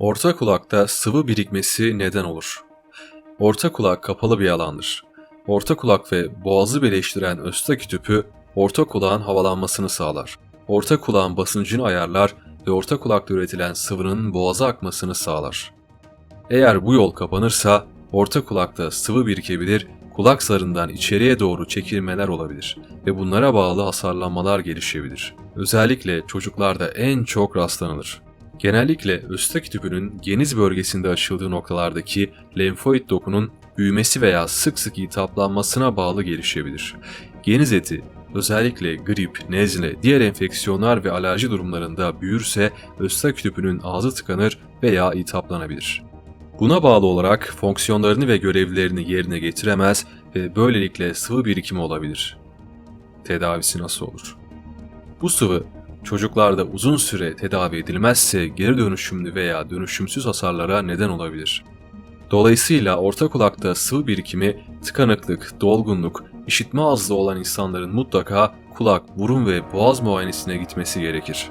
Orta kulakta sıvı birikmesi neden olur? Orta kulak kapalı bir alandır. Orta kulak ve boğazı birleştiren östaki tüpü orta kulağın havalanmasını sağlar. Orta kulağın basıncını ayarlar ve orta kulakta üretilen sıvının boğaza akmasını sağlar. Eğer bu yol kapanırsa orta kulakta sıvı birikebilir, kulak zarından içeriye doğru çekilmeler olabilir ve bunlara bağlı hasarlanmalar gelişebilir. Özellikle çocuklarda en çok rastlanılır. Genellikle östaki tüpünün geniz bölgesinde açıldığı noktalardaki lenfoid dokunun büyümesi veya sık sık iltihaplanmasına bağlı gelişebilir. Geniz eti özellikle grip, nezle, diğer enfeksiyonlar ve alerji durumlarında büyürse östaki tüpünün ağzı tıkanır veya iltihaplanabilir. Buna bağlı olarak fonksiyonlarını ve görevlerini yerine getiremez ve böylelikle sıvı birikimi olabilir. Tedavisi nasıl olur? Bu sıvı çocuklarda uzun süre tedavi edilmezse geri dönüşümlü veya dönüşümsüz hasarlara neden olabilir. Dolayısıyla orta kulakta sıvı birikimi, tıkanıklık, dolgunluk, işitme azlığı olan insanların mutlaka kulak, burun ve boğaz muayenesine gitmesi gerekir.